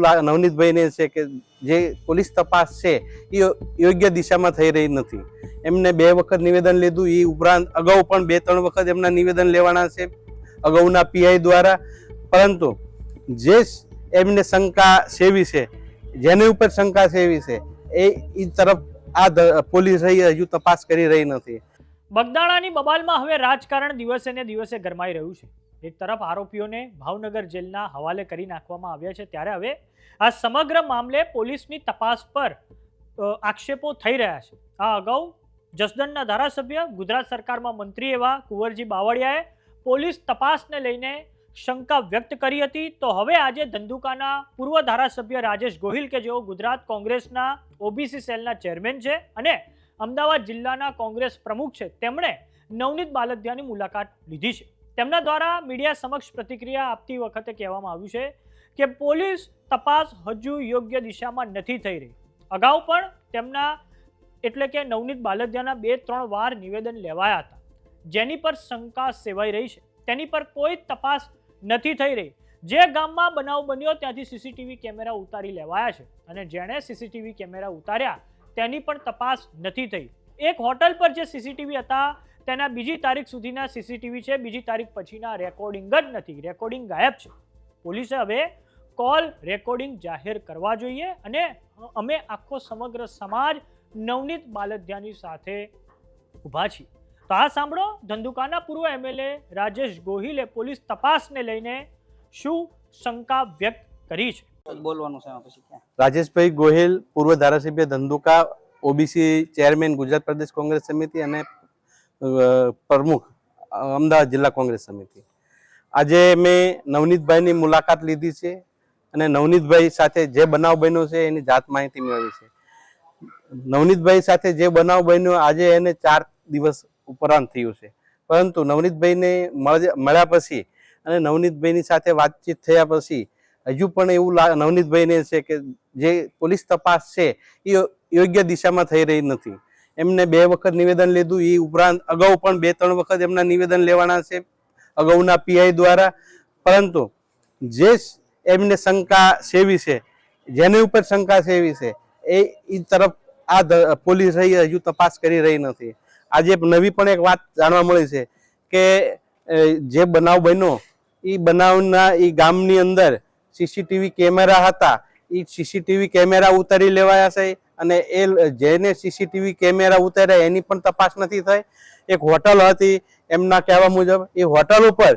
એવું નવનીતભાઈને છે કે જે પોલીસ તપાસ છે, એ યોગ્ય દિશામાં થઈ રહી નથી. એમને બે વખત નિવેદન લીધું એ ઉપરાંત અગાઉ પણ બે ત્રણ વખત એમના નિવેદન લેવાના છે, અગાઉના પીઆઈ દ્વારા. પરંતુ જે એમને શંકા સેવી છે, જેની ઉપર શંકા સેવી છે, એ તરફ આ પોલીસ હજુ તપાસ કરી રહી નથી. બગદાણાની બબાલમાં હવે રાજકારણ દિવસે ને દિવસે ગરમાઈ રહ્યું છે. એક તરફ આરોપીઓને ભાવનગર જેલના હવાલે કરી નાખવામાં આવ્યા છે, ત્યારે હવે આ સમગ્ર મામલે પોલીસની તપાસ પર આક્ષેપો થઈ રહ્યા છે. આ અગાઉ જસદણના ધારાસભ્ય, ગુજરાત સરકારમાં મંત્રી એવા કુંવરજી બાવળિયાએ પોલીસ તપાસને લઈને શંકા વ્યક્ત કરી હતી. તો હવે આજે ધંધુકાના પૂર્વ ધારાસભ્ય રાજેશ ગોહિલ કે જેઓ ગુજરાત કોંગ્રેસના ઓબીસી સેલના ચેરમેન છે અને અમદાવાદ જિલ્લાના કોંગ્રેસ પ્રમુખ છે, તેમણે નવનીત બાલદિયાની મુલાકાત લીધી છે. તેમના દ્વારા મીડિયા સમક્ષ પ્રતિક્રિયા આપતી વખતે કહેવામાં આવ્યું છે કે પોલીસ તપાસ હજુ યોગ્ય દિશામાં નથી થઈ રહી. અગાઉ પણ તેમના એટલે કે નવનીત બાલદિયાના બે ત્રણ વાર નિવેદન લેવાયા હતા. જેની પર શંકા સેવાઈ રહી છે. તેની પર કોઈ તપાસ નથી થઈ રહી. જે ગામમાં બનાવ બન્યો ત્યાંથી સીસીટીવી કેમેરા ઉતારી લેવાયા છે. અને જેણે સીસીટીવી કેમેરા ઉતાર્યા, તેની પણ તપાસ નથી થઈ. એક હોટલ પર જે સીસીટીવી હતા તેના બીજી તારીખ સુધીના સીસીટીવી છે બીજી તારીખ પછીના રેકોર્ડિંગ જ નથી. રેકોર્ડિંગ ગાયબ છે. પોલીસે હવે કોલ રેકોર્ડિંગ જાહેર કરવા જોઈએ અને અમે આખો સમગ્ર સમાજ નવનીત બાલધ્યાની સાથે ઊભા છીએ. તો આ સાંભળો ધંધુકાના પૂર્વ એમએલએ રાજેશ ગોહિલે પોલીસ તપાસને લઈને શું શંકા વ્યક્ત કરી છે? બોલવાનું છે પછી રાજેશભાઈ ગોહિલ પૂર્વ ધારાસભ્ય ધંધુકા ઓબીસી ચેરમેન ગુજરાત પ્રદેશ કોંગ્રેસ સમિતિ અને પ્રમુખ, અમદાવાદ જિલ્લા કોંગ્રેસ સમિતિ. આજે મેં નવનીતભાઈની મુલાકાત લીધી છે અને નવનીતભાઈ સાથે જે બનાવ બન્યો છે એની જાત માહિતી મેળવી છે. નવનીતભાઈ સાથે જે બનાવ બન્યો આજે એને ચાર દિવસ ઉપરાંત થયું છે. પરંતુ નવનીતભાઈને મળ્યા પછી અને નવનીતભાઈની સાથે વાતચીત થયા પછી હજુ પણ એવું નવનીતભાઈને છે કે જે પોલીસ તપાસ છે એ યોગ્ય દિશામાં થઈ રહી નથી. એમને બે વખત નિવેદન લીધું. એ ઉપરાંત અગાઉ પણ બે ત્રણ વખત એમના નિવેદન લેવાના છે, અગાઉના પીઆઈ દ્વારા. પરંતુ જે એમને શંકા સેવી છે, જેની ઉપર શંકા સેવી છે, એ તરફ આ પોલીસ રહી, હજુ તપાસ કરી રહી નથી. આજે નવી પણ એક વાત જાણવા મળી છે કે જે બનાવ બન્યો એ બનાવના એ ગામની અંદર સીસીટીવી કેમેરા હતા. એ સીસીટીવી કેમેરા ઉતારી લેવાયા છે. અને એ જેને સીસીટીવી કેમેરા ઉતાર્યા એની પણ તપાસ નથી થઈ. એક હોટલ હતી એમના કહેવા મુજબ. એ હોટલ ઉપર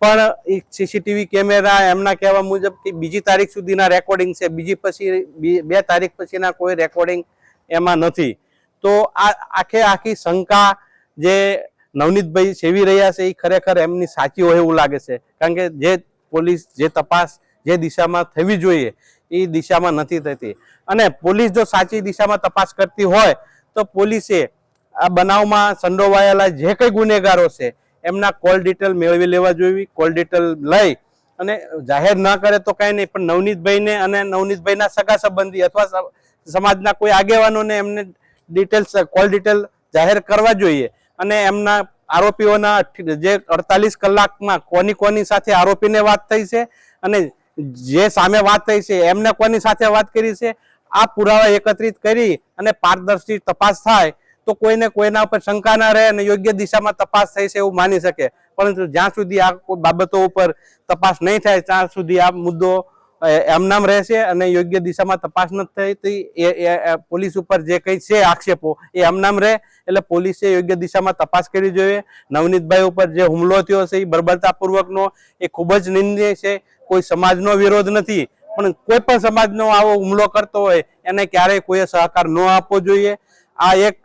પણ એ સીસીટીવી કેમેરા એમના કહેવા મુજબ કે બીજી તારીખ સુધીના રેકોર્ડિંગ છે. બીજી પછી બી- તારીખ પછીના કોઈ રેકોર્ડિંગ એમાં નથી. તો આ આખે આખી શંકા જે નવનીતભાઈ સેવી રહ્યા છે એ ખરેખર એમની સાચી હોય એવું લાગે છે. કારણ કે જે પોલીસ જે તપાસ જે દિશામાં થવી જોઈએ એ દિશામાં નથી થતી. અને પોલીસ જો સાચી દિશામાં તપાસ કરતી હોય, તો પોલીસે આ બનાવમાં સંડોવાયેલા જે કંઈ ગુનેગારો છે, એમના કોલ ડિટેલ મેળવી લેવા જોઈએ, કોલ ડિટેલ લઈ અને જાહેર ન કરે તો કાંઈ નહીં, પણ નવનીતભાઈને અને નવનીતભાઈના સગા સંબંધી અથવા સમાજના કોઈ આગેવાનોને એમને ડિટેલ્સ, કોલ ડિટેલ જાહેર કરવા જોઈએ. અને એમના આરોપીઓના જે અડતાલીસ કલાકમાં કોની કોની સાથે આરોપીને વાત થઈ છે અને જે સામે વાત થઈ છે, એમને કોની સાથે વાત કરી છે? આ પુરાવા એકત્રિત કરી અને પારદર્શી તપાસ થાય તો કોઈને કોઈના ઉપર શંકા ના રહે અને યોગ્ય દિશામાં તપાસ થઈ છે એવું માની શકે. પરંતુ જ્યાં સુધી આ બાબતો ઉપર તપાસ નહીં થાય, ત્યાં સુધી આ મુદ્દો એમનામ રહેશે અને યોગ્ય દિશામાં તપાસ નથી થઈ એ પોલીસ ઉપર જે કંઈ છે આક્ષેપો, એ એમનામ રહે. એટલે પોલીસે યોગ્ય દિશામાં તપાસ કરવી જોઈએ. નવનીતભાઈ ઉપર જે હુમલો થયો છે, એ બર્બરતાપૂર્વકનો, એ ખૂબ જ નિંદનીય છે. કોઈ સમાજનો વિરોધ નથી, પણ કોઈ પણ સમાજનો આવો હુમલો કરતો હોય, એને ક્યારેય કોઈએ સહકાર ન આપવો જોઈએ. આ એક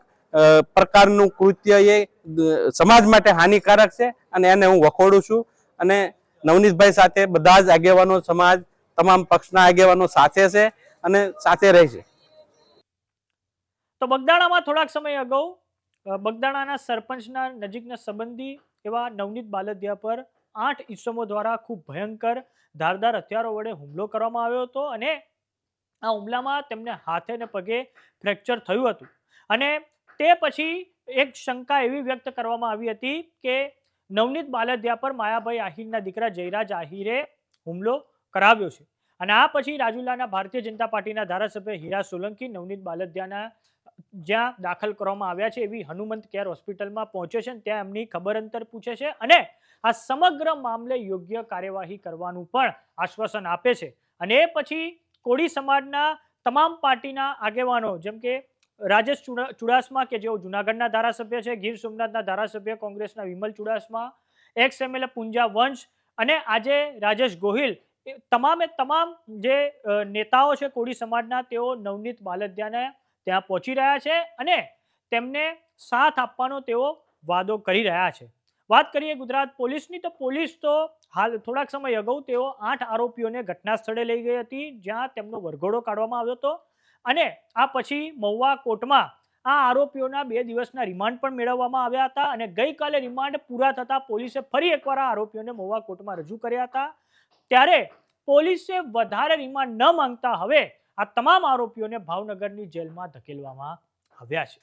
પ્રકારનું કૃત્ય એ સમાજ માટે હાનિકારક છે અને એને હું વખોડું છું. અને નવનીતભાઈ સાથે બધા જ આગેવાનો સમાજ, તમામ પક્ષના આગેવાનો સાથે છે અને સાથે રહેશે તો બગદાણામાં થોડાક સમય અગાઉ બગદાણાના સરપંચના નજીકના સંબંધી એવા નવનીત બાલદિયા પર આઠ ઈસમો દ્વારા ખૂબ ભયંકર ધારદાર હથિયારો વડે હુમલો કરવામાં આવ્યો હતો અને આ હુમલામાં તેમને હાથે ને પગે ફ્રેક્ચર થયું હતું. અને તે પછી એક શંકા એવી વ્યક્ત કરવામાં આવી હતી કે નવનીત બાલદિયા પર માયાભાઈ આહિરના દીકરા જયરાજ આહિરે હુમલો કરાવ્યો છે. અને આ પછી રાજુલાના ભારતીય જનતા પાર્ટીના ધારાસભ્ય હીરા સોલંકી, નવનીત બાલદિયાના જ્યાં દાખલ કરવામાં આવ્યા છે એવી હનુમંત કેર હોસ્પિટલમાં પહોંચે છે ત્યાં એમની ખબર અંતર પૂછે છે અને આ સમગ્ર મામલે યોગ્ય કાર્યવાહી કરવાનું પણ આશ્વાસન આપે છે. અને એ પછી કોળી સમાજના તમામ પાર્ટીના આગેવાનો જેમ કે રાજેશ ચુડા- ચુડાસમા કે જેઓ જુનાગઢના ધારાસભ્ય છે, ગીર સોમનાથના ધારાસભ્ય, કોંગ્રેસના વિમલ ચુડાસમા, એક્સ એમએલએ પુંજા વંશ અને આજે રાજેશ ગોહિલ તમામે તમામ જે નેતાઓ છે કોળી સમાજના, તેઓ નવનીત બાલદિયાને ત્યાં પહોંચી રહ્યા છે અને તેમને સાથ આપવાનો તેઓ વાદો કરી રહ્યા છે. વાત કરીએ ગુજરાત પોલીસની, તો પોલીસ તો હાલ થોડાક સમય અગાઉ તેઓ આઠ આરોપીઓને ઘટના સ્થળે લઈ ગઈ હતી, જ્યાં તેમનો વરઘોડો કાઢવામાં આવ્યો હતો અને આ પછી મહુવા કોર્ટમાં આ આરોપીઓના બે દિવસના રિમાન્ડ પણ મેળવવામાં આવ્યા હતા અને ગઈકાલે રિમાન્ડ પૂરા થતા પોલીસે ફરી એકવાર આ આરોપીઓને મહુવા કોર્ટમાં રજૂ કર્યા હતા. ત્યારે પોલીસે વધારે રિમાન્ડ ન માંગતા હવે આ તમામ આરોપીઓને ભાવનગરની જેલમાં ધકેલવામાં આવ્યા છે.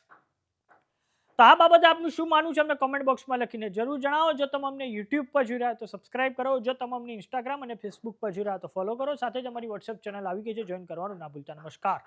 તો આ બાબતે આપનું શું માનવું છે? અમને કોમેન્ટ બોક્સમાં લખીને જરૂર જણાવો. જો તમે અમને યુટ્યુબ પર જોઈ રહ્યા તો સબસ્ક્રાઇબ કરો. જો તમે અમને ઇન્સ્ટાગ્રામ અને ફેસબુક પર જોઈ રહ્યા તો ફોલો કરો. સાથે જ અમારી વોટ્સએપ ચેનલ આવી ગઈ છે. જોઈન કરવાનું ના ભૂલતા. નમસ્કાર.